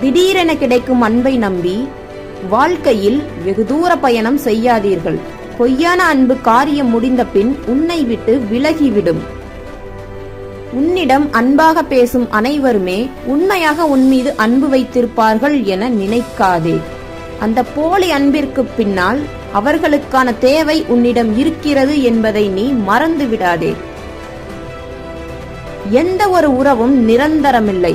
திடீரென கிடைக்கும் அன்பை நம்பி வாழ்க்கையில் வெகு தூர பயணம் செய்யாதீர்கள். பொய்யான அன்பு காரியம் முடிந்த பின் உன்னை விட்டு விலகிவிடும். உன்னிடம் அன்பாக பேசும் அனைவருமே உண்மையாக உன் மீது அன்பு வைத்திருப்பார்கள் என நினைக்காதே. அந்த போலி அன்பிற்கு பின்னால் அவர்களுக்கான தேவை உன்னிடம் இருக்கிறது என்பதை நீ மறந்து விடாதே எந்த ஒரு உறவும் நிரந்தரமில்லை.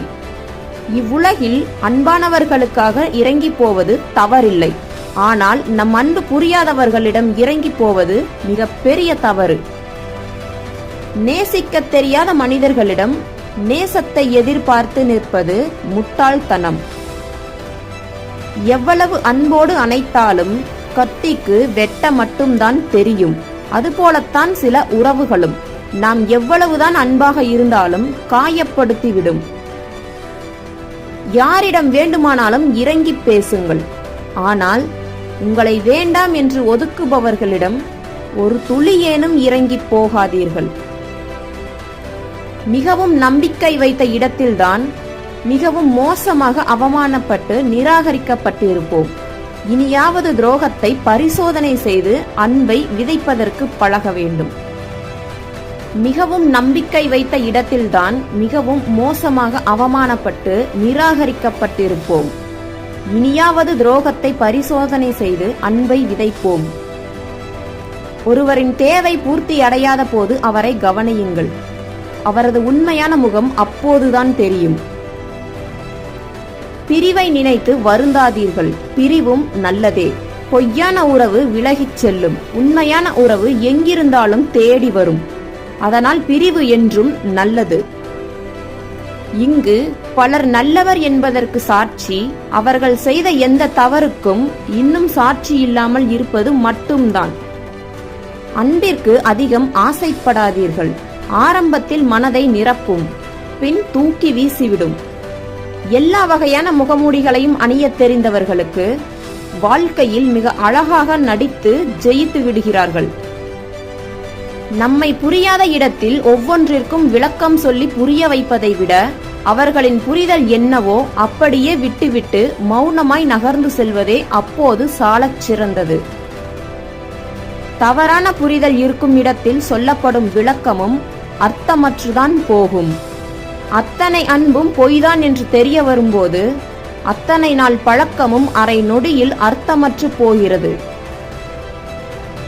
இவ்வுலகில் அன்பானவர்களுக்காக இறங்கி போவது தவறில்லை. ஆனால் நம் அன்பு புரியாதவர்களிடம் இறங்கி போவது மிக பெரிய தவறு. நேசிக்க தெரியாத மனிதர்களிடம் நேசத்தை எதிர்பார்த்து நிற்பது முட்டாள்தனம். எவ்வளவு அன்போடு அணைத்தாலும் கத்திக்கு வெட்ட மட்டும்தான் தெரியும். அதுபோலத்தான் சில உறவுகளும். நாம் எவ்வளவுதான் அன்பாக இருந்தாலும் காயப்படுத்திவிடும். யாரிடம் வேண்டுமானாலும் இறங்கி பேசுங்கள். ஆனால் உங்களை வேண்டாம் என்று ஒதுக்குபவர்களிடம் ஒரு துளி ஏனும் இறங்கி போகாதீர்கள். மிகவும் நம்பிக்கை வைத்த இடத்தில்தான் மிகவும் மோசமாக அவமானப்பட்டு நிராகரிக்கப்பட்டு இருப்போம் இனியாவது துரோகத்தை பரிசோதனை செய்து அன்பை விதைப்பதற்கு பழக வேண்டும். மிகவும் நம்பிக்கை வைத்த இடத்தில்தான் மிகவும் மோசமாக அவமானப்பட்டு நிராகரிக்கப்பட்டிருப்போம். இனியாவது துரோகத்தை பரிசோதனை செய்து அன்பை விதைப்போம். ஒருவரின் தேவை பூர்த்தி அடையாத போது அவரை கவனியுங்கள். அவரது உண்மையான முகம் அப்போதுதான் தெரியும். பிரிவை நினைத்து வருந்தாதீர்கள். பிரிவும் நல்லதே. பொய்யான உறவு விலகிச் செல்லும். உண்மையான உறவு எங்கிருந்தாலும் தேடி வரும். அதனால் பிரிவு என்றும் நல்லது. இங்கு பலர் நல்லவர் என்பதற்கு சாட்சி அவர்கள் செய்த எந்த தவறுக்கும் இன்னும் சாட்சி இல்லாமல் இருப்பது மட்டும்தான். அன்பிற்கு அதிகம் ஆசைப்படாதீர்கள். ஆரம்பத்தில் மனதை நிரப்பும் பின் தூக்கி வீசிவிடும். எல்லா வகையான முகமூடிகளையும் அணியத் தெரிந்தவர்களுக்கு வாழ்க்கையில் மிக அழகாக நடித்து ஜெயித்து விடுகிறார்கள். நம்மை புரியாத இடத்தில் ஒவ்வொன்றிற்கும் விளக்கம் சொல்லி புரிய வைப்பதை விட அவர்களின் புரிதல் என்னவோ அப்படியே விட்டுவிட்டு மௌனமாய் நகர்ந்து செல்வதே அப்போது சாலச் சிறந்தது. தவறான புரிதல் இருக்கும் இடத்தில் சொல்லப்படும் விளக்கமும் அர்த்தமற்றுதான் போகும். அத்தனை அன்பும் பொய்தான் என்று தெரிய வரும்போது அத்தனை நாள் பழக்கமும் அரை நொடியில் அர்த்தமற்று போகிறது.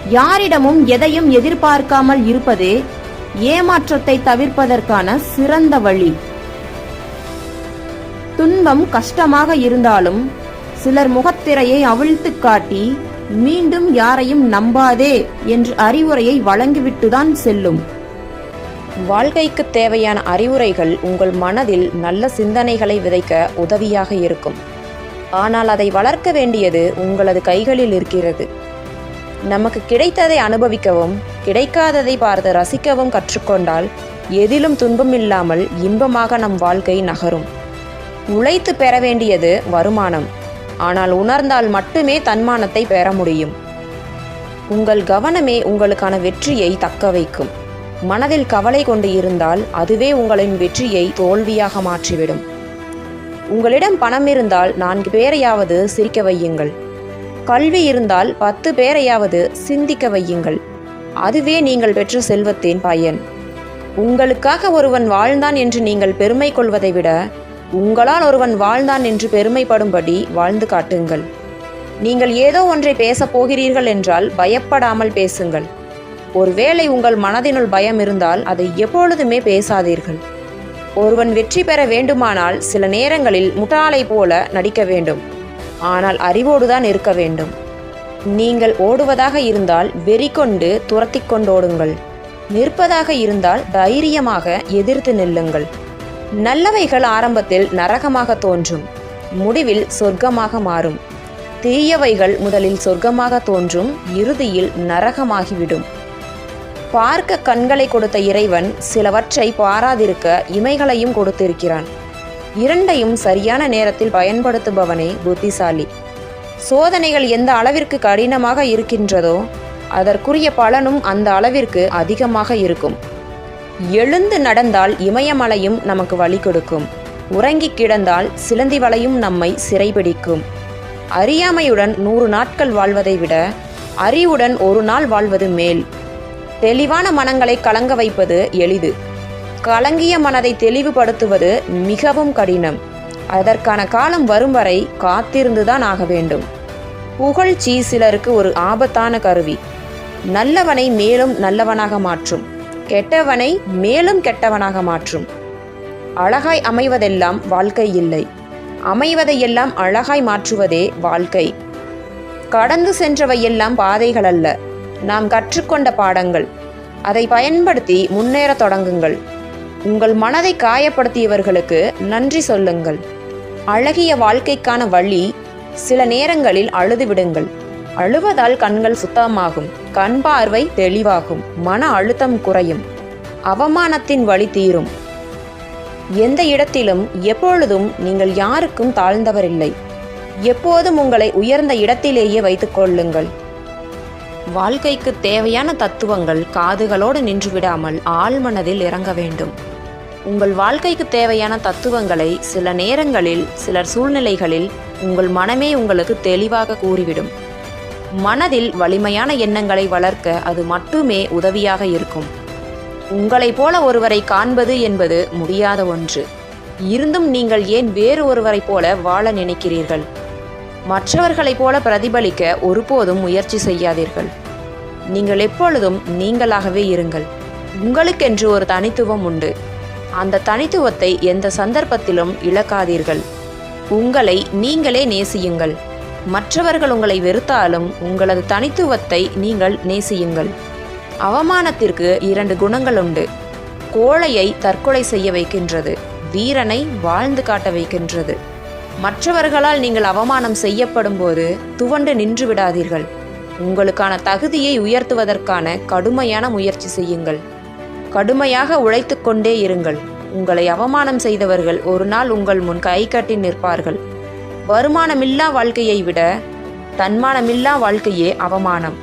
யாரிடமும் எதையும் எதிர்பார்க்காமல் இருப்பது ஏமாற்றத்தை தவிர்ப்பதற்கான சிறந்த வழி. துன்பம் கஷ்டமாக இருந்தாலும் சிலர் முகத்திரையை அவிழ்த்து காட்டி மீண்டும் யாரையும் நம்பாதே என்று அறிவுரையை வழங்கிவிட்டுதான் செல்லும். வாழ்க்கைக்கு தேவையான அறிவுரைகள் உங்கள் மனதில் நல்ல சிந்தனைகளை விதைக்க உதவியாக இருக்கும். ஆனால் அதை வளர்க்க வேண்டியது உங்களது கைகளில் இருக்கிறது. நமக்கு கிடைத்ததை அனுபவிக்கவும் கிடைக்காததை பார்த்து ரசிக்கவும் கற்றுக்கொண்டால் எதிலும் துன்பம் இல்லாமல் இன்பமாக நம் வாழ்க்கை நகரும். உழைத்து பெற வேண்டியது வருமானம். ஆனால் உணர்ந்தால் மட்டுமே தன்மானத்தை பெற முடியும். உங்கள் கவனமே உங்களுக்கான வெற்றியை தக்க வைக்கும். மனதில் கவலை கொண்டு இருந்தால் அதுவே உங்களின் வெற்றியை தோல்வியாக மாற்றிவிடும். உங்களிடம் பணம் இருந்தால் நான்கு பேரையாவது சிரிக்க வையுங்கள். கல்வி இருந்தால் பத்து பேரையாவது சிந்திக்க வையுங்கள். அதுவே நீங்கள் பெற்ற செல்வத்தின் பயன். உங்களுக்காக ஒருவன் வாழ்ந்தான் என்று நீங்கள் பெருமை கொள்வதை விட உங்களால் ஒருவன் வாழ்ந்தான் என்று பெருமைப்படும்படி வாழ்ந்து காட்டுங்கள். நீங்கள் ஏதோ ஒன்றை பேசப் போகிறீர்கள் என்றால் பயப்படாமல் பேசுங்கள். ஒருவேளை உங்கள் மனதினுள் பயம் இருந்தால் அதை எப்பொழுதுமே பேசாதீர்கள். ஒருவன் வெற்றி பெற வேண்டுமானால் சில நேரங்களில் முட்டாளை போல நடிக்க வேண்டும். ஆனால் அறிவோடுதான் இருக்க வேண்டும். நீங்கள் ஓடுவதாக இருந்தால் வெறி கொண்டு துரத்தி கொண்டோடுங்கள். நிற்பதாக இருந்தால் தைரியமாக எதிர்த்து நில்லுங்கள். நல்லவைகள் ஆரம்பத்தில் நரகமாக தோன்றும் முடிவில் சொர்க்கமாக மாறும். தீயவைகள் முதலில் சொர்க்கமாக தோன்றும் இறுதியில் நரகமாகிவிடும். பார்க்க கண்களை கொடுத்த இறைவன் சிலவற்றை பாராதிருக்க இமைகளையும் கொடுத்திருக்கிறான். இரண்டையும் சரியான நேரத்தில் பயன்படுத்துபவனே புத்திசாலி. சோதனைகள் எந்த அளவிற்கு கடினமாக இருக்கின்றதோ அதற்குரிய பலனும் அந்த அளவிற்கு அதிகமாக இருக்கும். எழுந்து நடந்தால் இமயமலையும் நமக்கு வழி கொடுக்கும். உறங்கிக் கிடந்தால் சிலந்தி வலையும் நம்மை சிறைபிடிக்கும். அறியாமையுடன் நூறு நாட்கள் வாழ்வதை விட அறிவுடன் ஒரு நாள் வாழ்வது மேல். தெளிவான மனங்களை கலங்க வைப்பது எளிது. கலங்கிய மனதை தெளிவுபடுத்துவது மிகவும் கடினம். அதற்கான காலம் வரும் வரை காத்திருந்துதான் ஆக வேண்டும். புகழ்ச்சி சிலருக்கு ஒரு ஆபத்தான கருவி. நல்லவனை மேலும் நல்லவனாக மாற்றும். கெட்டவனை மேலும் கெட்டவனாக மாற்றும். அழகாய் அமைவதெல்லாம் வாழ்க்கை இல்லை. அமைவதையெல்லாம் அழகாய் மாற்றுவதே வாழ்க்கை. கடந்து சென்றவையெல்லாம் பாதைகள் அல்ல. நாம் கற்றுக்கொண்ட பாடங்கள். அதை பயன்படுத்தி முன்னேறத் தொடங்குங்கள். உங்கள் மனதை காயப்படுத்தியவர்களுக்கு நன்றி சொல்லுங்கள். அழகிய வாழ்க்கைக்கான வழி சில நேரங்களில் அழுதுவிடுங்கள். அழுவதால் கண்கள் சுத்தமாகும். கண் பார்வை தெளிவாகும். மன அழுத்தம் குறையும். அவமானத்தின் வழி தீரும். எந்த இடத்திலும் எப்பொழுதும் நீங்கள் யாருக்கும் தாழ்ந்தவரில்லை. எப்போதும் உங்களை உயர்ந்த இடத்திலேயே வைத்துக் கொள்ளுங்கள். வாழ்க்கைக்கு தேவையான தத்துவங்கள் காதுகளோடு நின்று விடாமல் ஆழ்மனதில் இறங்க வேண்டும். உங்கள் வாழ்க்கைக்கு தேவையான தத்துவங்களை சில நேரங்களில் சிலர் சூழ்நிலைகளில் உங்கள் மனமே உங்களுக்கு தெளிவாக கூறிவிடும். மனதில் வலிமையான எண்ணங்களை வளர்க்க அது மட்டுமே உதவியாக இருக்கும். உங்களைப் போல ஒருவரை காண்பது என்பது முடியாத ஒன்று. இருந்தும் நீங்கள் ஏன் வேறு ஒருவரைப் போல வாழ நினைக்கிறீர்கள்? மற்றவர்களைப் போல பிரதிபலிக்க ஒருபோதும் முயற்சி செய்யாதீர்கள். நீங்கள் எப்பொழுதும் நீங்களாகவே இருங்கள். உங்களுக்கென்று ஒரு தனித்துவம் உண்டு. அந்த தனித்துவத்தை எந்த சந்தர்ப்பத்திலும் இழக்காதீர்கள். உங்களை நீங்களே நேசியுங்கள். மற்றவர்கள் உங்களை வெறுத்தாலும் உங்களது தனித்துவத்தை நீங்கள் நேசியுங்கள். அவமானத்திற்கு இரண்டு குணங்கள் உண்டு கோழையை தற்கொலை செய்ய வைக்கின்றது. வீரனை வாழ்ந்து காட்ட வைக்கின்றது. மற்றவர்களால் நீங்கள் அவமானம் செய்யப்படும் போது துவண்டு நின்று விடாதீர்கள். உங்களுக்கான தகுதியை உயர்த்துவதற்கான கடுமையான முயற்சி செய்யுங்கள். கடுமையாக உழைத்து கொண்டே இருங்கள். உங்களை அவமானம் செய்தவர்கள் ஒரு நாள் உங்கள் முன் கை கட்டி நிற்பார்கள். வருமானமில்லா வாழ்க்கையை விட தன்மானமில்லா வாழ்க்கையே அவமானம்.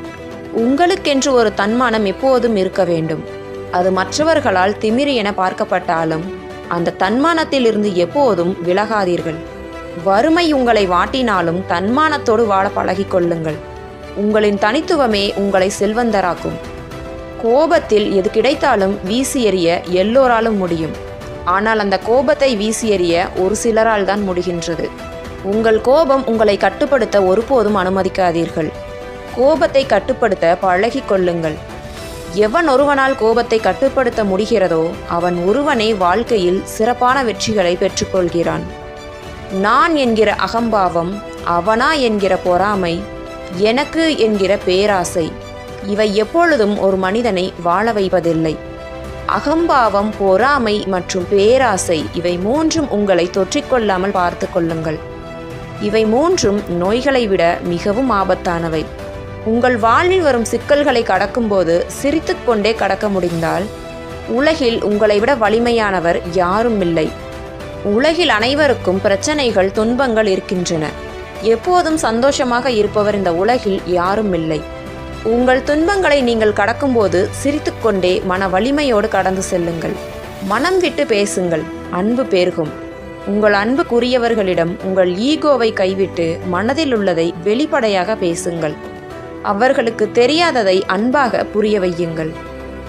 உங்களுக்கென்று ஒரு தன்மானம் எப்போதும் இருக்க வேண்டும். அது மற்றவர்களால் திமிரி என பார்க்கப்பட்டாலும் அந்த தன்மானத்திலிருந்து எப்போதும் விலகாதீர்கள். வறுமை உங்களை வாட்டினாலும் தன்மானத்தோடு வாழ பழகிக் கொள்ளுங்கள். உங்களின் தனித்துவமே உங்களை செல்வந்தராக்கும். கோபத்தில் எது கிடைத்தாலும் வீசி எறிய எல்லோராலும் முடியும். ஆனால் அந்த கோபத்தை வீசி எறிய ஒரு சிலரால் தான் முடிகின்றது. உங்கள் கோபம் உங்களை கட்டுப்படுத்த ஒருபோதும் அனுமதிக்காதீர்கள். கோபத்தை கட்டுப்படுத்த பழகிக் கொள்ளுங்கள். எவன் ஒருவனால் கோபத்தை கட்டுப்படுத்த முடிகிறதோ அவன் ஒருவனே வாழ்க்கையில் சிறப்பான வெற்றிகளை பெற்றுக்கொள்கிறான். நான் என்கிற அகம்பாவம் அவனா என்கிற பொறாமை எனக்கு என்கிற பேராசை இவை எப்பொழுதும் ஒரு மனிதனை வாழ வைப்பதில்லை. அகம்பாவம் பொறாமை மற்றும் பேராசை இவை மூன்றும் உங்களை தொற்றிக்கொள்ளாமல் பார்த்து கொள்ளுங்கள். இவை மூன்றும் நோய்களை விட மிகவும் ஆபத்தானவை. உங்கள் வாழ்வில் வரும் சிக்கல்களை கடக்கும்போது சிரித்துக்கொண்டே கடக்க முடிந்தால் உலகில் உங்களை விட வலிமையானவர் யாரும் இல்லை. உலகில் அனைவருக்கும் பிரச்சனைகள் துன்பங்கள் இருக்கின்றன. எப்போதும் சந்தோஷமாக இருப்பவர் இந்த உலகில் யாரும் இல்லை. உங்கள் துன்பங்களை நீங்கள் கடக்கும்போது சிரித்துக்கொண்டே மன வலிமையோடு கடந்து செல்லுங்கள். மனம் விட்டு பேசுங்கள். அன்பு பெருகும். உங்கள் அன்புக்குரியவர்களிடம் உங்கள் ஈகோவை கைவிட்டு மனதில் உள்ளதை வெளிப்படையாக பேசுங்கள். அவர்களுக்கு தெரியாததை அன்பாக புரிய வையுங்கள்.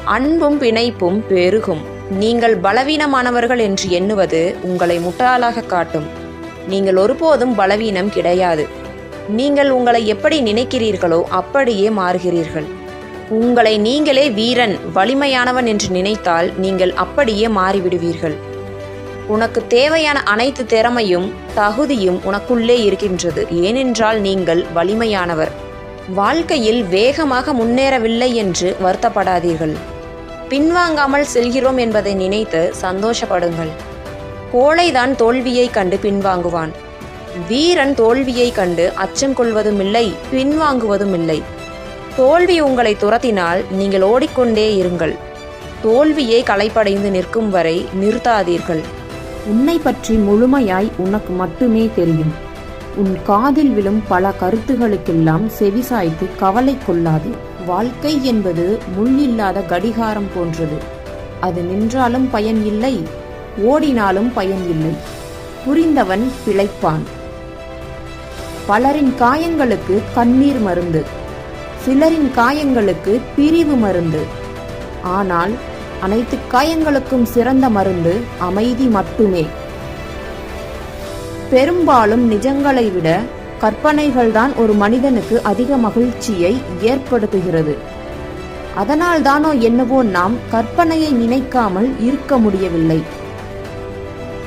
அன்பும் பிணைப்பும் பெருகும். நீங்கள் பலவீனமானவர்கள் என்று எண்ணுவது உங்களை முட்டாளாக காட்டும். நீங்கள் ஒருபோதும் பலவீனம் கிடையாது. நீங்கள் உங்களை எப்படி நினைக்கிறீர்களோ அப்படியே மாறுகிறீர்கள். உங்களை நீங்களே வீரன் வலிமையானவன் என்று நினைத்தால் நீங்கள் அப்படியே மாறிவிடுவீர்கள். உனக்கு தேவையான அனைத்து திறமையும் தகுதியும் உனக்குள்ளே இருக்கின்றது. ஏனென்றால் நீங்கள் வலிமையானவர். வாழ்க்கையில் வேகமாக முன்னேறவில்லை என்று வருத்தப்படாதீர்கள். பின்வாங்காமல் செல்கிறோம் என்பதை நினைத்து சந்தோஷப்படுங்கள். கோழைதான் தோல்வியை கண்டு பின்வாங்குவான். வீரன் தோல்வியை கண்டு அச்சம் கொள்வதுமில்லை பின்வாங்குவதுமில்லை. தோல்வி உங்களை துரத்தினால் நீங்கள் ஓடிக்கொண்டே இருங்கள். தோல்வியை களைப்படைந்து நிற்கும் வரை நிறுத்தாதீர்கள். உன்னை பற்றி முழுமையாய் உனக்கு மட்டுமே தெரியும். உன் காதில் விழும் பல கருத்துகளுக்கெல்லாம் செவிசாய்த்து கவலை கொள்ளாது. வாழ்க்கை என்பது முள் இல்லாத கடிகாரம் போன்றது. அது நின்றாலும் பயன் இல்லை ஓடினாலும் பயன் இல்லை. புரிந்தவன் பிழைப்பான். பலரின் காயங்களுக்கு கண்ணீர் மருந்து. சிலரின் காயங்களுக்கு பிரிவு மருந்து. ஆனால் அனைத்து காயங்களுக்கும் சிறந்த மருந்து அமைதி மட்டுமே. பெரும்பாலும் நிஜங்களை விட கற்பனைகள்தான் ஒரு மனிதனுக்கு அதிக மகிழ்ச்சியை ஏற்படுத்துகிறது. அதனால்தானோ என்னவோ நாம் கற்பனையை நினைக்காமல் இருக்க முடியவில்லை.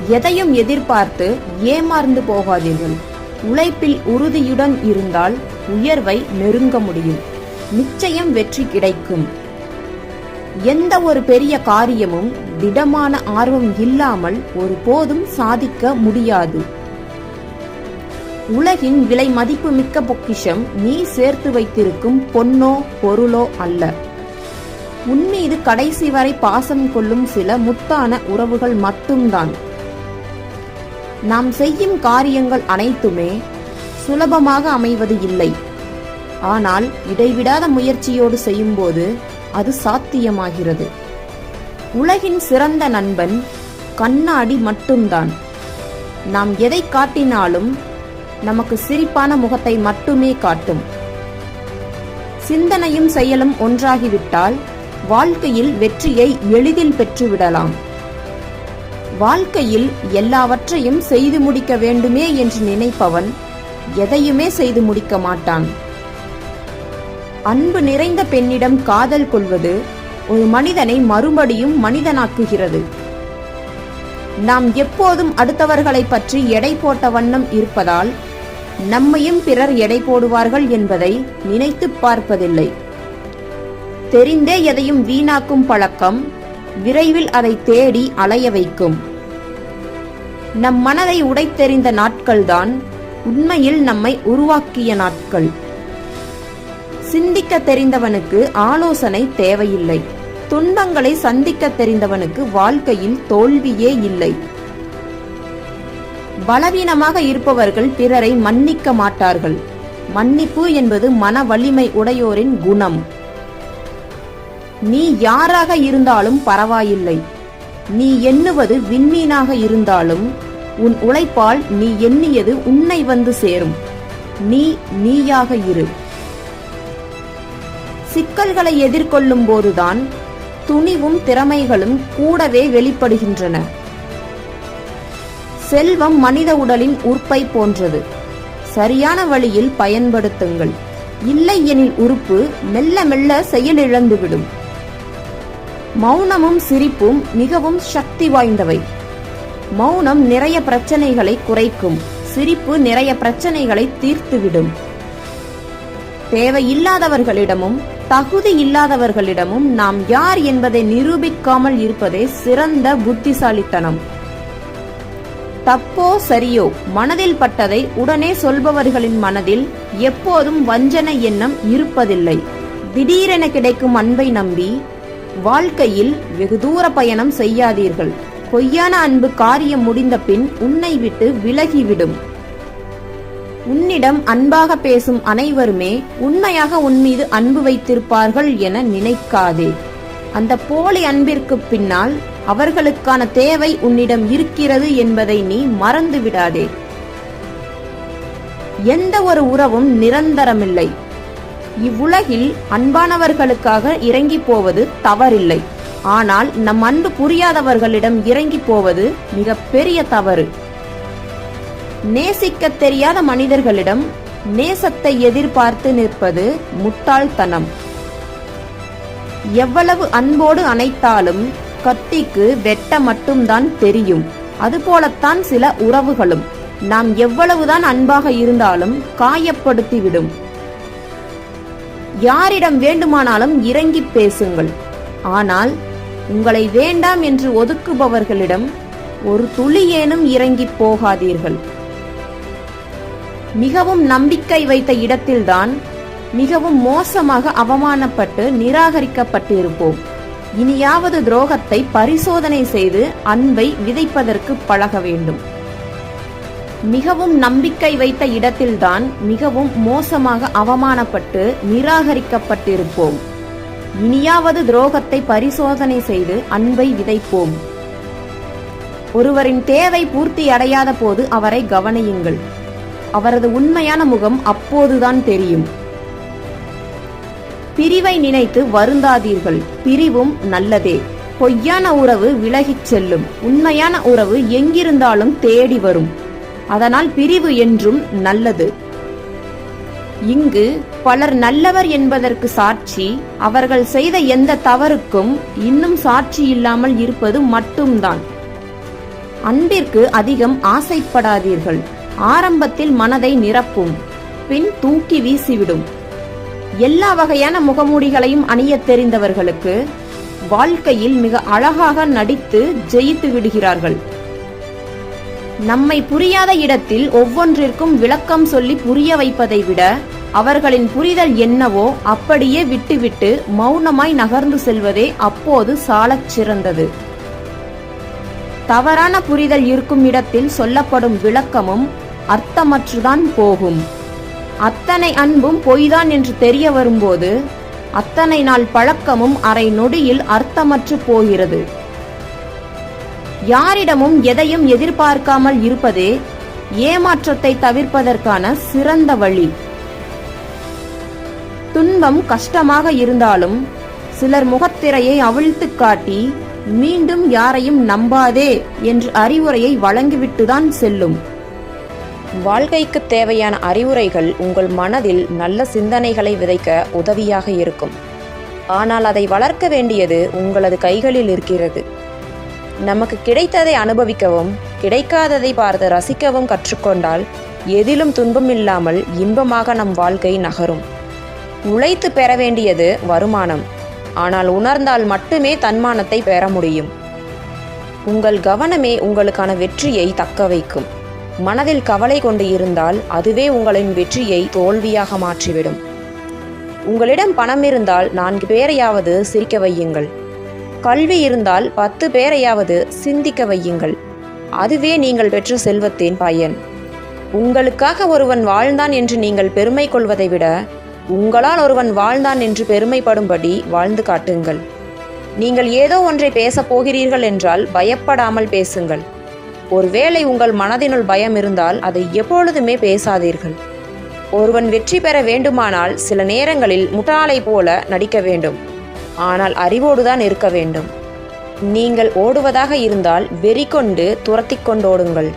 எதையும் எதிர்பார்த்து ஏமாந்து போகாதீர்கள். உழைப்பில் உறுதியுடன் இருந்தால் உயர்வை நெருங்க முடியும். நிச்சயம் வெற்றி கிடைக்கும். எந்த ஒரு பெரிய காரியமும் திடமான ஆர்வம் இல்லாமல் ஒருபோதும் சாதிக்க முடியாது. உலகின் விலை மதிப்புமிக்க பொக்கிஷம் நீ சேர்த்து வைத்திருக்கும் பொன்னோ பொருளோ அல்ல. உன்மீது கடைசி வரை பாசம் கொள்ளும் சில முத்தான உறவுகள் மட்டும்தான். நாம் செய்யும் காரியங்கள் அனைத்துமே சுலபமாக அமைவது இல்லை. ஆனால் இடைவிடாத முயற்சியோடு செய்யும்போது அது சாத்தியமாகிறது. உலகின் சிறந்த நண்பன் கண்ணாடி மட்டும்தான். நாம் எதை காட்டினாலும் நமக்கு சிரிப்பான முகத்தை மட்டுமே காட்டும். சிந்தனையும் செயலும் ஒன்றாகிவிட்டால் வாழ்க்கையில் வெற்றியை எளிதில் பெற்றுவிடலாம். வாழ்க்கையில் எல்லாவற்றையும் செய்து முடிக்க வேண்டுமே என்று நினைப்பவன் எதையுமே செய்து முடிக்க மாட்டான். அன்பு நிறைந்த பெண்ணிடம் காதல் கொள்வது ஒரு மனிதனை மறுபடியும் மனிதனாக்குகிறது. நாம் எப்போதும் அடுத்தவர்களை பற்றி எடை போட்ட வண்ணம் இருப்பதால் நம்மையும் பிறர் எடை போடுவார்கள் என்பதை நினைத்துப் பார்ப்பதில்லை. தெரிந்தே எதையும் வீணாக்கும் பழக்கம் விரைவில் அதை தேடி அலைய வைக்கும். நம் மனதை உடைத்தெறிந்த நாட்கள்தான் உண்மையில் நம்மை உருவாக்கிய நாட்கள். சிந்திக்க தெரிந்தவனுக்கு ஆலோசனை தேவையில்லை. துன்பங்களை சந்திக்க தெரிந்தவனுக்கு வாழ்க்கையில் தோல்வியே இல்லை. பலவீனமாக இருப்பவர்கள் பிறரை மன்னிக்க மாட்டார்கள். மன்னிப்பு என்பது மன வலிமை உடையோரின் குணம். நீ யாராக இருந்தாலும் பரவாயில்லை. நீ எண்ணுவது விண்மீனாக இருந்தாலும் உன் உழைப்பால் நீ எண்ணியது உன்னை வந்து சேரும். நீ நீயாக இரு. சிக்கல்களை எதிர்கொள்ளும் போதுதான் துணிவும் திறமைகளும் கூடவே வெளிப்படுகின்றன. செல்வம் மனித உடலின் உறுப்பை போன்றது. சரியான வழியில் பயன்படுத்துங்கள். இல்லை எனில் உறுப்பு மெல்ல மெல்ல செயலிழந்துவிடும். மௌனமும் சிரிப்பும் மிகவும் சக்தி வாய்ந்தவை. மௌனம் நிறைய பிரச்சனைகளை குறைக்கும். சிரிப்பு நிறைய பிரச்சனைகளை தீர்த்துவிடும். தேவையில்லாதவர்களிடமும் தகுதி இல்லாதவர்களிடமும் நாம் யார் என்பதை நிரூபிக்காமல் இருப்பதே சிறந்த புத்திசாலித்தனம். தப்போ சரியோ மனதில் பட்டதை உடனே சொல்பவர்களின் மனதில் எப்போதும் வஞ்சன எண்ணம் இருப்பதில்லை. திடீரென கிடைக்கும் அன்பை நம்பி வாழ்க்கையில் வெகு தூர பயணம் செய்யாதீர்கள். பொய்யான அன்பு காரியம் முடிந்த பின் உன்னை விட்டு விலகிவிடும். உன்னிடம் அன்பாக பேசும் அனைவருமே உண்மையாக உன் மீது அன்பு வைத்திருப்பார்கள் என நினைக்காதே. அந்த போலி அன்பிற்கு பின்னால் அவர்களுக்கான தேவை உன்னிடம் இருக்கிறது என்பதை நீ மறந்து விடாதே எந்த ஒரு உறவும் நிரந்தரமில்லை. இவ்வுலகில் அன்பானவர்களுக்காக இறங்கி போவது தவறில்லை. ஆனால் நம் அன்பு புரியாதவர்களிடம் இறங்கி போவது மிக பெரிய தவறு. நேசிக்க தெரியாத மனிதர்களிடம் நேசத்தை எதிர்பார்த்து நிற்பது முட்டாள்தனம். எவ்வளவு அன்போடு அணைத்தாலும் கத்திக்கு வெட்ட மட்டும்தான் தெரியும். அதுபோலத்தான் சில உறவுகளும். நாம் எவ்வளவுதான் அன்பாக இருந்தாலும் காயப்படுத்திவிடும். யாரிடம் வேண்டுமானாலும் இறங்கி பேசுங்கள். ஆனால் உங்களை வேண்டாம் என்று ஒதுக்குபவர்களிடம் ஒரு துளியேனும் இறங்கி போகாதீர்கள். மிகவும் நம்பிக்கை வைத்த இடத்தில்தான் மிகவும் மோசமாக அவமானப்பட்டு நிராகரிக்கப்பட்டிருப்போம். இனியாவது துரோகத்தை பரிசோதனை செய்து அன்பை விதைப்பதற்கு பழக வேண்டும். மிகவும் நம்பிக்கை வைத்த இடத்தில்தான் மிகவும் மோசமாக அவமானப்பட்டு நிராகரிக்கப்பட்டிருப்போம். இனியாவது துரோகத்தை பரிசோதனை செய்து அன்பை விதைப்போம். ஒருவரின் தேவை பூர்த்தி அடையாத போது அவரை கவனியுங்கள். அவரது உண்மையான முகம் அப்போதுதான் தெரியும். பிரிவை நினைத்து வருந்தாதீர்கள். பிரிவும் நல்லதே. பொய்யான உறவு விலகிச் செல்லும். உண்மையான உறவு எங்கிருந்தாலும் தேடி வரும். அதனால் பிரிவு என்றும் நல்லது. இங்கு பலர் நல்லவர் என்பதற்கு சாட்சி அவர்கள் செய்த எந்த தவறுக்கும் இன்னும் சாட்சி இல்லாமல் இருப்பது மட்டும்தான். அன்பிற்கு அதிகம் ஆசைப்படாதீர்கள். ஆரம்பத்தில் மனதை நிரப்பும் பின் தூக்கி வீசிவிடும். எல்லா வகையான முகமூடிகளையும் அணியத் தெரிந்தவர்களுக்கு வாழ்க்கையில் மிக அழகாக நடித்து ஜெயித்து விடுகிறார்கள். நம்மை புரியாத இடத்தில் ஒவ்வொன்றிற்கும் விளக்கம் சொல்லி புரிய வைப்பதை விட அவர்களின் புரிதல் என்னவோ அப்படியே விட்டுவிட்டு மௌனமாய் நகர்ந்து செல்வதே அப்போது சாலச் சிறந்தது. தவறான புரிதல் இருக்கும் இடத்தில் சொல்லப்படும் விளக்கமும் அர்த்தமற்றுதான் போகும். அத்தனை அன்பும் பொய்தான் என்று தெரிய வரும்போது அத்தனை நாள் பழக்கமும் அரை நொடியில் அர்த்தமற்று போகிறது. யாரிடமும் எதையும் எதிர்பார்க்காமல் இருப்பதே ஏமாற்றத்தை தவிர்ப்பதற்கான சிறந்த வழி. துன்பம் கஷ்டமாக இருந்தாலும் சிலர் முகத்திரையை அவிழ்த்துக் காட்டி மீண்டும் யாரையும் நம்பாதே என்று அறிவுரையை வழங்கிவிட்டுதான் செல்லும். வாழ்க்கைக்கு தேவையான அறிவுரைகள் உங்கள் மனதில் நல்ல சிந்தனைகளை விதைக்க உதவியாக இருக்கும். ஆனால் அதை வளர்க்க வேண்டியது உங்களது கைகளில் இருக்கிறது. நமக்கு கிடைத்ததை அனுபவிக்கவும் கிடைக்காததை பார்த்து ரசிக்கவும் கற்றுக்கொண்டால் எதிலும் துன்பம் இல்லாமல் இன்பமாக நம் வாழ்க்கை நகரும். உழைத்து பெற வேண்டியது வருமானம். ஆனால் உணர்ந்தால் மட்டுமே தன்மானத்தை பெற முடியும். உங்கள் கவனமே உங்களுக்கான வெற்றியை தக்க வைக்கும். மனதில் கவலை கொண்டு இருந்தால் அதுவே உங்களின் வெற்றியை தோல்வியாக மாற்றிவிடும். உங்களிடம் பணம் இருந்தால் நான்கு பேரையாவது சிரிக்க வையுங்கள். கல்வி இருந்தால் பத்து பேரையாவது சிந்திக்க வையுங்கள். அதுவே நீங்கள் பெற்ற செல்வத்தின் பயன். உங்களுக்காக ஒருவன் வாழ்ந்தான் என்று நீங்கள் பெருமை கொள்வதை விட உங்களால் ஒருவன் வாழ்ந்தான் என்று பெருமைப்படும்படி வாழ்ந்து காட்டுங்கள். நீங்கள் ஏதோ ஒன்றை பேசப் போகிறீர்கள் என்றால் பயப்படாமல் பேசுங்கள். ஒருவேளை உங்கள் மனதினுள் பயம் இருந்தால் அதை எப்பொழுதுமே பேசாதீர்கள். ஒருவன் வெற்றி பெற வேண்டுமானால் சில நேரங்களில் முட்டாளை போல நடிக்க வேண்டும். ஆனால் அறிவோடுதான் இருக்க வேண்டும். நீங்கள் ஓடுவதாக இருந்தால் வெறி கொண்டு துரத்திக் கொண்டோடுங்கள்.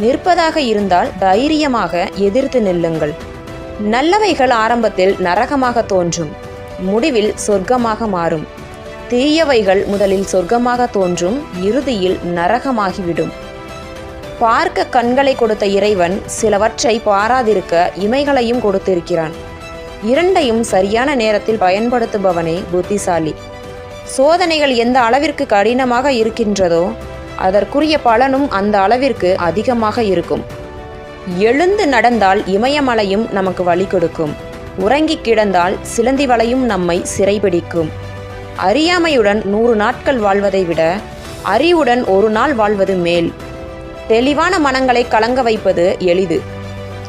நிற்பதாக இருந்தால் தைரியமாக எதிர்த்து நில்லுங்கள். நல்லவைகள் ஆரம்பத்தில் நரகமாக தோன்றும் முடிவில் சொர்க்கமாக மாறும். தீயவைகள் முதலில் சொர்க்கமாக தோன்றும் இறுதியில் நரகமாகிவிடும். பார்க்க கண்களை கொடுத்த இறைவன் சிலவற்றை பாராதிருக்க இமைகளையும் கொடுத்திருக்கிறான். இரண்டையும் சரியான நேரத்தில் பயன்படுத்துபவனே புத்திசாலி. சோதனைகள் எந்த அளவிற்கு கடினமாக இருக்கின்றதோ அதற்குரிய பலனும் அந்த அளவிற்கு அதிகமாக இருக்கும். எழுந்து நடந்தால் இமயமலையும் நமக்கு வழி கொடுக்கும். உறங்கிக் கிடந்தால் சிலந்தி வலையும் நம்மை சிறைபிடிக்கும். அறியாமையுடன் நூறு நாட்கள் வாழ்வதை விட அறிவுடன் ஒரு நாள் வாழ்வது மேல். தெளிவான மனங்களை கலங்க வைப்பது எளிது.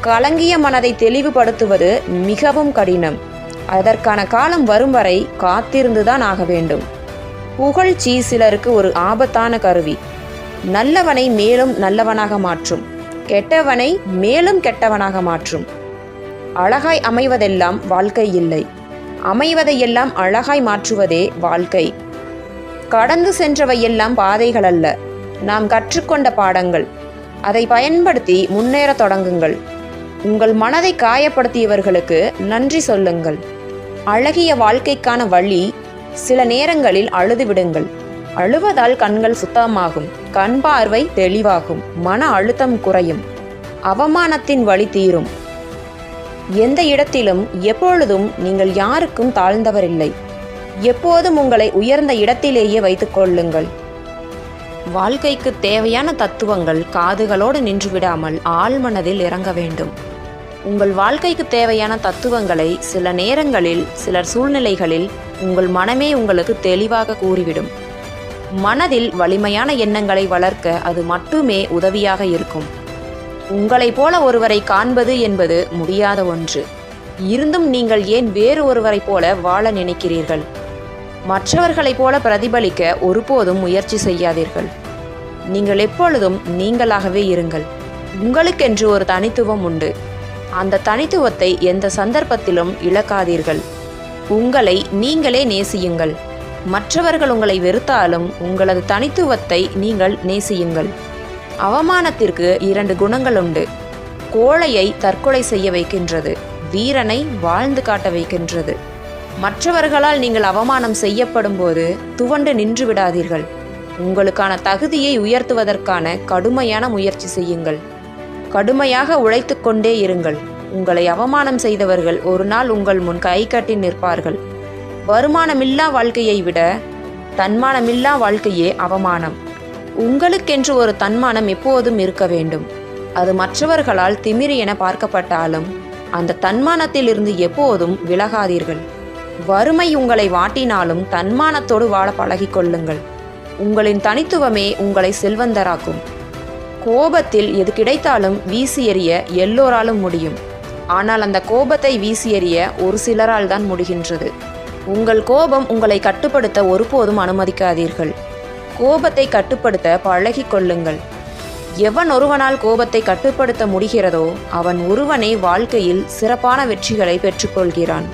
கலங்கிய மனதை தெளிவுபடுத்துவது மிகவும் கடினம். அதற்கான காலம் வரும் வரை காத்திருந்துதான் ஆக வேண்டும். புகழ்ச்சி சிலருக்கு ஒரு ஆபத்தான கருவி. நல்லவனை மேலும் நல்லவனாக மாற்றும். கெட்டவனை மேலும் கெட்டவனாக மாற்றும். அழகாய் அமைவதெல்லாம் வாழ்க்கை இல்லை. அமைவதையெல்லாம் அழகாய் மாற்றுவதே வாழ்க்கை. கடந்து சென்றவையெல்லாம் பாதைகள் அல்ல. நாம் கற்றுக்கொண்ட பாடங்கள். அதை பயன்படுத்தி முன்னேற தொடங்குங்கள். உங்கள் மனதை காயப்படுத்தியவர்களுக்கு நன்றி சொல்லுங்கள். அழகிய வாழ்க்கைக்கான வழி சில நேரங்களில் அழுதுவிடுங்கள். அழுவதால் கண்கள் சுத்தமாகும். கண் பார்வை தெளிவாகும். மன அழுத்தம் குறையும். அவமானத்தின் வழி தீரும். எந்த இடத்திலும் எப்பொழுதும் நீங்கள் யாருக்கும் தாழ்ந்தவரில்லை. எப்போதும் உங்களை உயர்ந்த இடத்திலேயே வைத்துக் கொள்ளுங்கள். வாழ்க்கைக்கு தேவையான தத்துவங்கள் காதுகளோடு நின்று விடாமல் ஆழ்மனதில் இறங்க வேண்டும். உங்கள் வாழ்க்கைக்கு தேவையான தத்துவங்களை சில நேரங்களில் சிலர் சூழ்நிலைகளில் உங்கள் மனமே உங்களுக்கு தெளிவாக கூறிவிடும். மனதில் வலிமையான எண்ணங்களை வளர்க்க அது மட்டுமே உதவியாக இருக்கும். உங்களைப் போல ஒருவரை காண்பது என்பது முடியாத ஒன்று. இருந்தும் நீங்கள் ஏன் வேறு ஒருவரைப் போல வாழ நினைக்கிறீர்கள்? மற்றவர்களைப் போல பிரதிபலிக்க ஒருபோதும் முயற்சி செய்யாதீர்கள். நீங்கள் எப்பொழுதும் நீங்களாகவே இருங்கள். உங்களுக்கென்று ஒரு தனித்துவம் உண்டு. அந்த தனித்துவத்தை எந்த சந்தர்ப்பத்திலும் இழக்காதீர்கள். உங்களை நீங்களே நேசியுங்கள். மற்றவர்கள் உங்களை வெறுத்தாலும் உங்களது தனித்துவத்தை நீங்கள் நேசியுங்கள். அவமானத்திற்கு இரண்டு குணங்கள் உண்டு கோழையை தற்கொலை செய்ய வைக்கின்றது. வீரனை வாழ்ந்து காட்ட வைக்கின்றது. மற்றவர்களால் நீங்கள் அவமானம் செய்யப்படும் போது துவண்டு நின்று விடாதீர்கள். உங்களுக்கான தகுதியை உயர்த்துவதற்கான கடுமையான முயற்சி செய்யுங்கள். கடுமையாக உழைத்து கொண்டே இருங்கள். உங்களை அவமானம் செய்தவர்கள் ஒரு நாள் உங்கள் முன் கை கட்டி நிற்பார்கள். வருமானமில்லா வாழ்க்கையை விட தன்மானமில்லா வாழ்க்கையே அவமானம். உங்களுக்கென்று ஒரு தன்மானம் எப்போதும் இருக்க வேண்டும். அது மற்றவர்களால் திமிரி என பார்க்கப்பட்டாலும் அந்த தன்மானத்திலிருந்து எப்போதும் விலகாதீர்கள். வறுமை உங்களை வாட்டினாலும் தன்மானத்தோடு வாழ பழகிக் கொள்ளுங்கள். உங்களின் தனித்துவமே உங்களை செல்வந்தராக்கும். கோபத்தில் எது கிடைத்தாலும் வீசி எறிய எல்லோராலும் முடியும். ஆனால் அந்த கோபத்தை வீசி எறிய ஒரு சிலரால் தான் முடிகின்றது. உங்கள் கோபம் உங்களை கட்டுப்படுத்த ஒருபோதும் அனுமதிக்காதீர்கள். கோபத்தை கட்டுப்படுத்த பழகிக் கொள்ளுங்கள். எவன் ஒருவனால் கோபத்தை கட்டுப்படுத்த முடிகிறதோ அவன் ஒருவனே வாழ்க்கையில் சிறப்பான வெற்றிகளை பெற்றுக்கொள்கிறான்.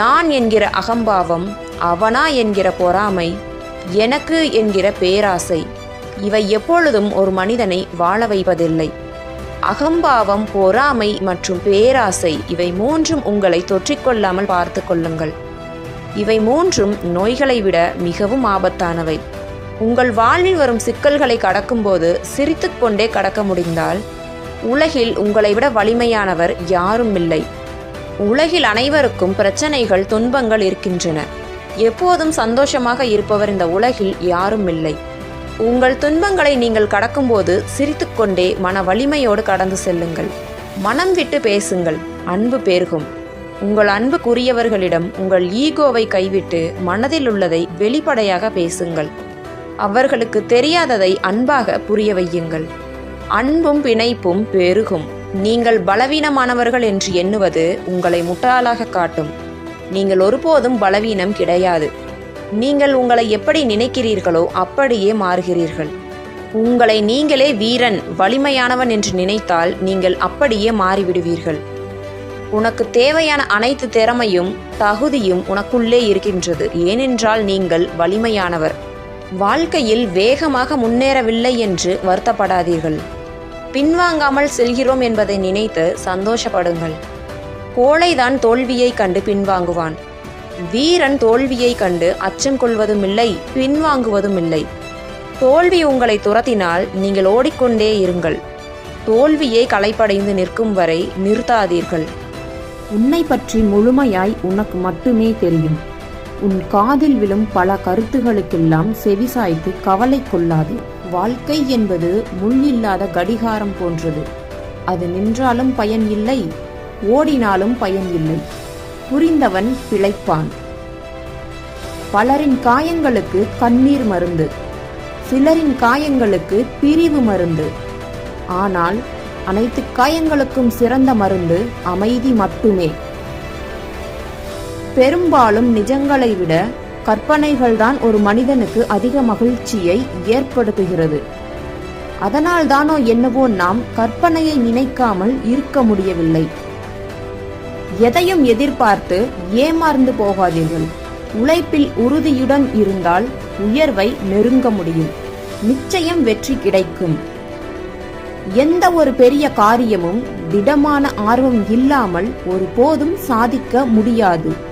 நான் என்கிற அகம்பாவம் அவனா என்கிற பொறாமை எனக்கு என்கிற பேராசை. இவை எப்பொழுதும் ஒரு மனிதனை வாழ வைப்பதில்லை. அகம்பாவம் பொறாமை மற்றும் பேராசை இவை மூன்றும் உங்களை தொற்றிக்கொள்ளாமல் பார்த்து கொள்ளுங்கள். இவை மூன்றும் நோய்களை விட மிகவும் ஆபத்தானவை. உங்கள் வாழ்வில் வரும் சிக்கல்களை கடக்கும்போது சிரித்துக்கொண்டே கடக்க முடிந்தால் உலகில் உங்களை விட வலிமையானவர் யாரும் இல்லை. உலகில் அனைவருக்கும் பிரச்சனைகள் துன்பங்கள் இருக்கின்றன. எப்போதும் சந்தோஷமாக இருப்பவர் இந்த உலகில் யாரும் இல்லை. உங்கள் துன்பங்களை நீங்கள் கடக்கும்போது சிரித்துக்கொண்டே மன வலிமையோடு கடந்து செல்லுங்கள். மனம் விட்டு பேசுங்கள் அன்பு பெருகும். உங்கள் அன்புக்குரியவர்களிடம் உங்கள் ஈகோவை கைவிட்டு மனதில் உள்ளதை வெளிப்படையாக பேசுங்கள். அவர்களுக்கு தெரியாததை அன்பாக புரிய வையுங்கள். அன்பும் பிணைப்பும் பெருகும். நீங்கள் பலவீனமானவர்கள் என்று எண்ணுவது உங்களை முட்டாளாக காட்டும். நீங்கள் ஒருபோதும் பலவீனம் கிடையாது. நீங்கள் உங்களை எப்படி நினைக்கிறீர்களோ அப்படியே மாறுகிறீர்கள். உங்களை நீங்களே வீரன் வலிமையானவன் என்று நினைத்தால் நீங்கள் அப்படியே மாறிவிடுவீர்கள். உனக்கு தேவையான அனைத்து திறமையும் தகுதியும் உனக்குள்ளே இருக்கின்றது. ஏனென்றால் நீங்கள் வலிமையானவர். வாழ்க்கையில் வேகமாக முன்னேறவில்லை என்று வருத்தப்படாதீர்கள். பின்வாங்காமல் செல்கிறோம் என்பதை நினைத்து சந்தோஷப்படுங்கள். கோழைதான் தோல்வியை கண்டு பின்வாங்குவான். வீரன் தோல்வியை கண்டு அச்சம் கொள்வதும் இல்லை பின்வாங்குவதும் இல்லை தோல்வி உங்களை துரத்தினால் நீங்கள் ஓடிக்கொண்டே இருங்கள். தோல்வியை களைப்படைந்து நிற்கும் வரை நிறுத்தாதீர்கள். உன்னை பற்றி முழுமையாய் உனக்கு மட்டுமே தெரியும். உன் காதில் விழும் பல கருத்துகளுக்கெல்லாம் செவிசாய்த்து கவலை கொள்ளாது. வாழ்க்கை என்பது முள் இல்லாத கடிகாரம் போன்றது. அது நின்றாலும் பயன் இல்லை ஓடினாலும் பயன் இல்லை. புரிந்தவன் பிழைப்பான். பலரின் காயங்களுக்கு கண்ணீர் மருந்து. சிலரின் காயங்களுக்கு பிரிவு மருந்து. ஆனால் அனைத்து காயங்களுக்கும் சிறந்த மருந்து அமைதி மட்டுமே. பெரும்பாலும் நிஜங்களை விட கற்பனைகள்தான் ஒரு மனிதனுக்கு அதிக மகிழ்ச்சியை ஏற்படுத்துகிறது. அதனால் தானோ என்னவோ நாம் கற்பனையை நினைக்காமல் இருக்க முடியவில்லை. எதையும் எதிர்பார்த்து ஏமாறந்து போகாதீர்கள். உழைப்பில் உறுதியுடன் இருந்தால் உயர்வை நெருங்க முடியும். நிச்சயம் வெற்றி கிடைக்கும். எந்த ஒரு பெரிய காரியமும் திடமான ஆர்வம் இல்லாமல் ஒருபோதும் சாதிக்க முடியாது.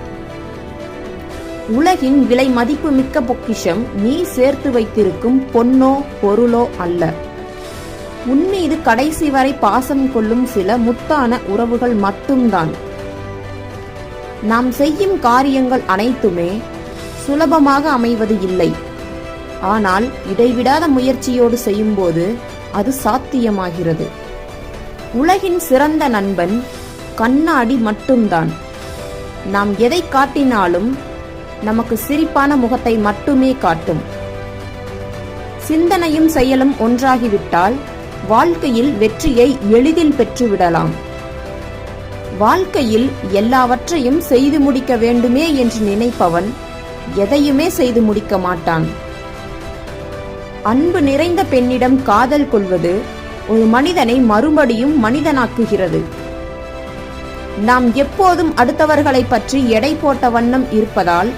உலகின் விலை மதிப்புமிக்க பொக்கிஷம் நீ சேர்த்து வைத்திருக்கும் பொன்னோ பொருளோ அல்ல. உன்மீது கடைசி வரை பாசம் கொள்ளும் சில முத்தான உறவுகள் மட்டும்தான். நாம் செய்யும் காரியங்கள் அனைத்துமே சுலபமாக அமைவது இல்லை. ஆனால் இடைவிடாத முயற்சியோடு செய்யும்போது அது சாத்தியமாகிறது. உலகின் சிறந்த நண்பன் கண்ணாடி மட்டும்தான். நாம் எதை காட்டினாலும் நமக்கு சிரிப்பான முகத்தை மட்டுமே காட்டும். சிந்தனையும் செயலும் ஒன்றாகிவிட்டால் வாழ்க்கையில் வெற்றியை எளிதில் பெற்றுவிடலாம். வாழ்க்கையில் எல்லாவற்றையும் செய்து முடிக்க வேண்டுமே என்று நினைப்பவன் எதையுமே செய்து முடிக்க மாட்டான். அன்பு நிறைந்த பெண்ணிடம் காதல் கொள்வது ஒரு மனிதனை மறுபடியும் மனிதனாக்குகிறது. நாம் எப்போதும் அடுத்தவர்களை பற்றி எடை போட்ட வண்ணம் இருப்பதால்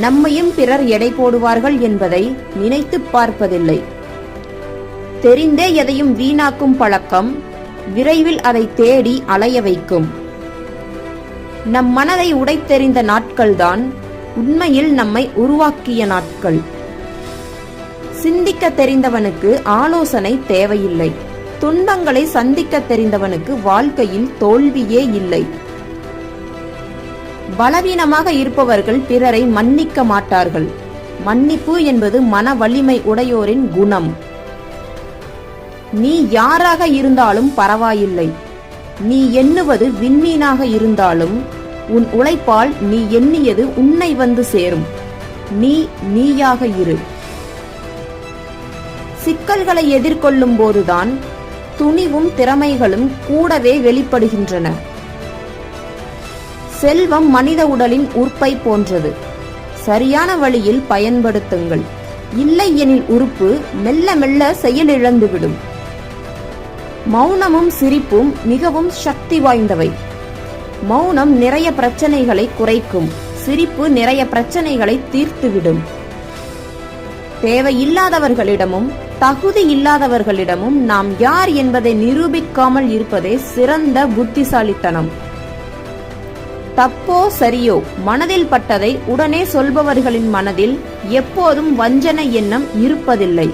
நம்மையும் பிறர் எடை போடுவார்கள் என்பதை நினைத்துப் பார்ப்பதில்லை. தெரிந்தே எதையும் வீணாக்கும் பழக்கம் விரைவில் அதை தேடி அலைய வைக்கும். நம் மனதை உடைத்தெறிந்த நாட்கள்தான் உண்மையில் நம்மை உருவாக்கிய நாட்கள். சிந்திக்க தெரிந்தவனுக்கு ஆலோசனை தேவையில்லை. துன்பங்களை சந்திக்க தெரிந்தவனுக்கு வாழ்க்கையில் தோல்வியே இல்லை. பலவீனமாக இருப்பவர்கள் பிறரை மன்னிக்க மாட்டார்கள். மன்னிப்பு என்பது மன வலிமை உடையோரின் குணம். நீ யாராக இருந்தாலும் பரவாயில்லை. நீ எண்ணுவது விண்மீனாக இருந்தாலும் உன் உழைப்பால் நீ எண்ணியது உன்னை வந்து சேரும். நீ நீயாக இரு. சிக்கல்களை எதிர்கொள்ளும் போதுதான் துணிவும் திறமைகளும் கூடவே வெளிப்படுகின்றன. செல்வம் மனித உடலின் உறுப்பை போன்றது. சரியான வழியில் பயன்படுத்துங்கள். இல்லை எனில் உறுப்பு மெல்ல மெல்ல செயலிழந்துவிடும். மௌனமும் சிரிப்பும் மிகவும் சக்தி வாய்ந்தவை. மௌனம் நிறைய பிரச்சனைகளை குறைக்கும். சிரிப்பு நிறைய பிரச்சனைகளை தீர்த்துவிடும். தேவையில்லாதவர்களிடமும் தகுதி இல்லாதவர்களிடமும் நாம் யார் என்பதை நிரூபிக்காமல் இருப்பதே சிறந்த புத்திசாலித்தனம். தப்போ சரியோ மனதில் பட்டதை உடனே சொல்பவர்களின் மனதில் எப்போதும் வஞ்சனை எண்ணம் இருப்பதில்லை.